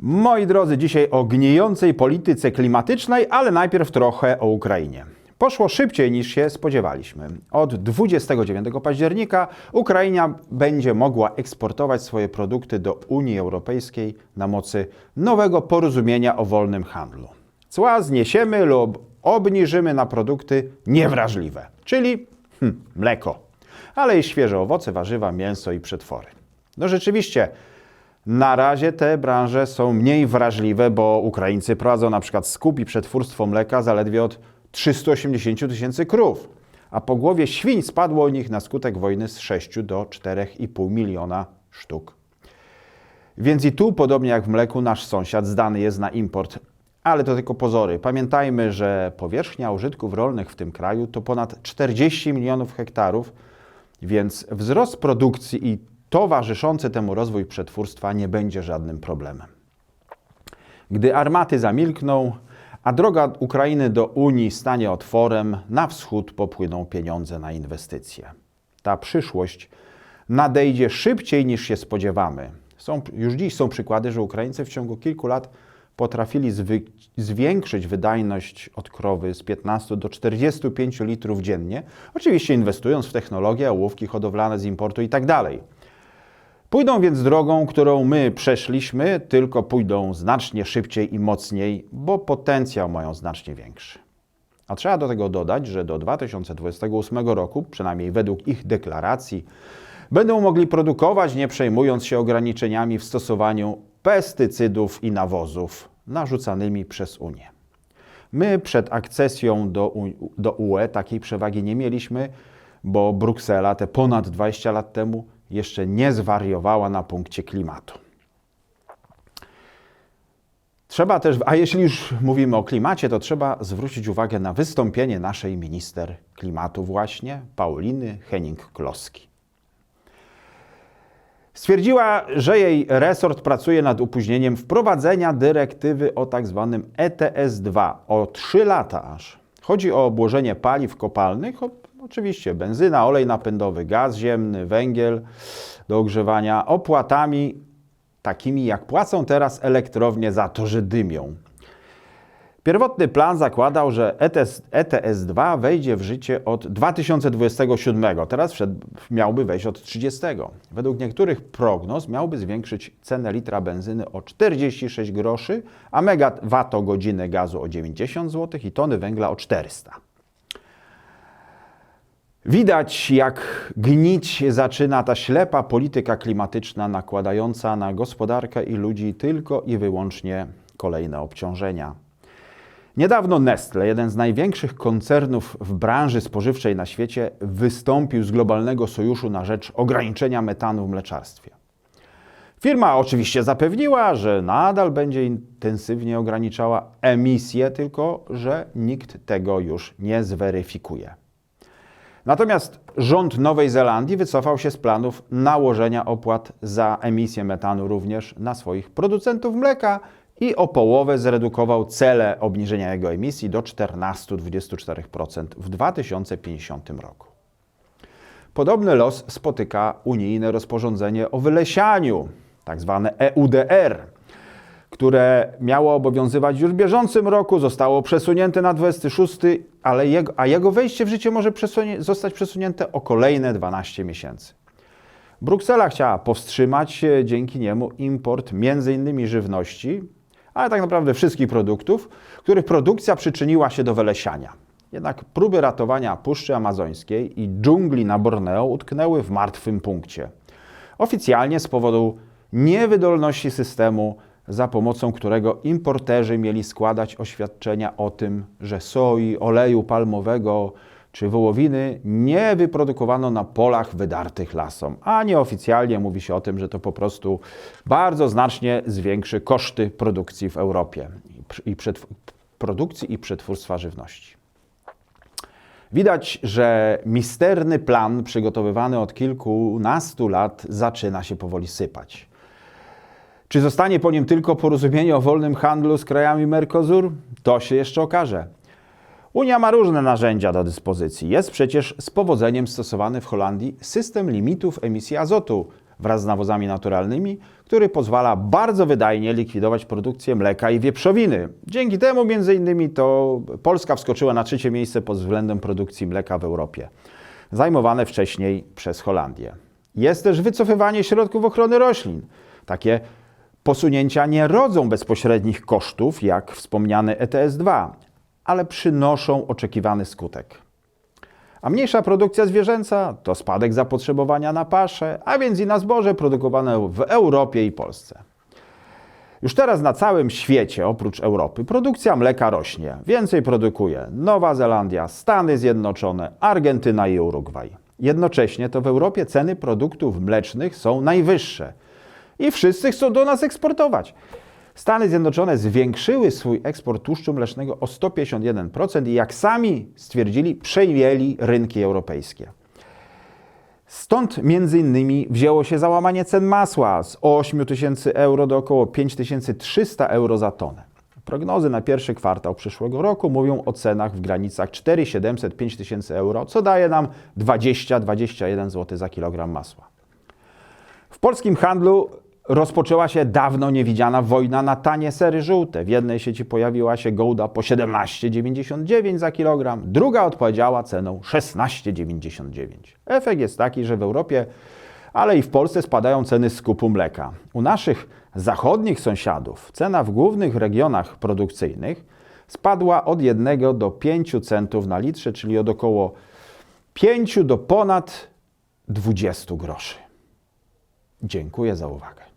Moi drodzy, dzisiaj o gnijącej polityce klimatycznej, ale najpierw trochę o Ukrainie. Poszło szybciej niż się spodziewaliśmy. Od 29 października Ukraina będzie mogła eksportować swoje produkty do Unii Europejskiej na mocy nowego porozumienia o wolnym handlu. Cła zniesiemy lub obniżymy na produkty niewrażliwe, czyli hm, mleko, ale i świeże owoce, warzywa, mięso i przetwory. No rzeczywiście, na razie te branże są mniej wrażliwe, bo Ukraińcy prowadzą na przykład skup i przetwórstwo mleka zaledwie od 380 tysięcy krów, a po głowie świń spadło u nich na skutek wojny z 6 do 4,5 miliona sztuk. Więc i tu, podobnie jak w mleku, nasz sąsiad zdany jest na import. Ale to tylko pozory. Pamiętajmy, że powierzchnia użytków rolnych w tym kraju to ponad 40 milionów hektarów, więc wzrost produkcji i towarzyszący temu rozwój przetwórstwa nie będzie żadnym problemem. Gdy armaty zamilkną, a droga Ukrainy do Unii stanie otworem, na wschód popłyną pieniądze na inwestycje. Ta przyszłość nadejdzie szybciej niż się spodziewamy. Są, już dziś są przykłady, że Ukraińcy w ciągu kilku lat potrafili zwy, zwiększyć wydajność od krowy z 15 do 45 litrów dziennie, oczywiście inwestując w technologię, ołówki hodowlane z importu itd. Pójdą więc drogą, którą my przeszliśmy, tylko pójdą znacznie szybciej i mocniej, bo potencjał mają znacznie większy. A trzeba do tego dodać, że do 2028 roku, przynajmniej według ich deklaracji, będą mogli produkować, nie przejmując się ograniczeniami w stosowaniu pestycydów i nawozów narzucanymi przez Unię. My przed akcesją do, do UE takiej przewagi nie mieliśmy, bo Bruksela te ponad 20 lat temu jeszcze nie zwariowała na punkcie klimatu. Trzeba też, a jeśli już mówimy o klimacie, to trzeba zwrócić uwagę na wystąpienie naszej minister klimatu właśnie, Pauliny Henning-Kloski. Stwierdziła, że jej resort pracuje nad opóźnieniem wprowadzenia dyrektywy o tak zwanym ETS-2 o 3 lata aż. Chodzi o obłożenie paliw kopalnych, oczywiście benzyna, olej napędowy, gaz ziemny, węgiel do ogrzewania, opłatami takimi jak płacą teraz elektrownie za to, że dymią. Pierwotny plan zakładał, że ETS, ETS-2 wejdzie w życie od 2027. Teraz wszedł, miałby wejść od 30. Według niektórych prognoz miałby zwiększyć cenę litra benzyny o 46 groszy, a megawattogodzinę gazu o 90 zł i tony węgla o 400. Widać, jak gnić zaczyna ta ślepa polityka klimatyczna, nakładająca na gospodarkę i ludzi tylko i wyłącznie kolejne obciążenia. Niedawno Nestle, jeden z największych koncernów w branży spożywczej na świecie, wystąpił z globalnego sojuszu na rzecz ograniczenia metanu w mleczarstwie. Firma oczywiście zapewniła, że nadal będzie intensywnie ograniczała emisję, tylko że nikt tego już nie zweryfikuje. Natomiast rząd Nowej Zelandii wycofał się z planów nałożenia opłat za emisję metanu również na swoich producentów mleka i o połowę zredukował cele obniżenia jego emisji do 14-24% w 2050 roku. Podobny los spotyka unijne rozporządzenie o wylesianiu, tak zwane EUDR, które miało obowiązywać już w bieżącym roku, zostało przesunięte na 26, ale jego, a jego wejście w życie może przesunie, zostać przesunięte o kolejne 12 miesięcy. Bruksela chciała powstrzymać e, dzięki niemu import m.in. żywności, ale tak naprawdę wszystkich produktów, których produkcja przyczyniła się do wylesiania. Jednak próby ratowania Puszczy Amazońskiej i dżungli na Borneo utknęły w martwym punkcie. Oficjalnie z powodu niewydolności systemu, za pomocą którego importerzy mieli składać oświadczenia o tym, że soi, oleju palmowego czy wołowiny nie wyprodukowano na polach wydartych lasom, a nieoficjalnie mówi się o tym, że to po prostu bardzo znacznie zwiększy koszty produkcji w Europie i, produkcji i przetwórstwa żywności. Widać, że misterny plan przygotowywany od kilkunastu lat zaczyna się powoli sypać. Czy zostanie po nim tylko porozumienie o wolnym handlu z krajami Mercosur? To się jeszcze okaże. Unia ma różne narzędzia do dyspozycji. Jest przecież z powodzeniem stosowany w Holandii system limitów emisji azotu wraz z nawozami naturalnymi, który pozwala bardzo wydajnie likwidować produkcję mleka i wieprzowiny. Dzięki temu między innymi to Polska wskoczyła na trzecie miejsce pod względem produkcji mleka w Europie, zajmowane wcześniej przez Holandię. Jest też wycofywanie środków ochrony roślin. Takie posunięcia nie rodzą bezpośrednich kosztów, jak wspomniany ETS-2, ale przynoszą oczekiwany skutek. A mniejsza produkcja zwierzęca to spadek zapotrzebowania na paszę, a więc i na zboże produkowane w Europie i Polsce. Już teraz na całym świecie, oprócz Europy, produkcja mleka rośnie. Więcej produkuje Nowa Zelandia, Stany Zjednoczone, Argentyna i Urugwaj. Jednocześnie to w Europie ceny produktów mlecznych są najwyższe i wszyscy chcą do nas eksportować. Stany Zjednoczone zwiększyły swój eksport tłuszczu mlecznego o 151% i jak sami stwierdzili, przejęli rynki europejskie. Stąd między innymi wzięło się załamanie cen masła z 8 tysięcy euro do około 5300 euro za tonę. Prognozy na pierwszy kwartał przyszłego roku mówią o cenach w granicach 4700-5000 tysięcy euro, co daje nam 20-21 zł za kilogram masła. W polskim handlu rozpoczęła się dawno niewidziana wojna na tanie sery żółte. W jednej sieci pojawiła się gołda po 17,99 za kilogram, druga odpowiedziała ceną 16,99. Efekt jest taki, że w Europie, ale i w Polsce spadają ceny skupu mleka. U naszych zachodnich sąsiadów cena w głównych regionach produkcyjnych spadła od 1 do 5 centów na litrze, czyli od około 5 do ponad 20 groszy. Dziękuję za uwagę.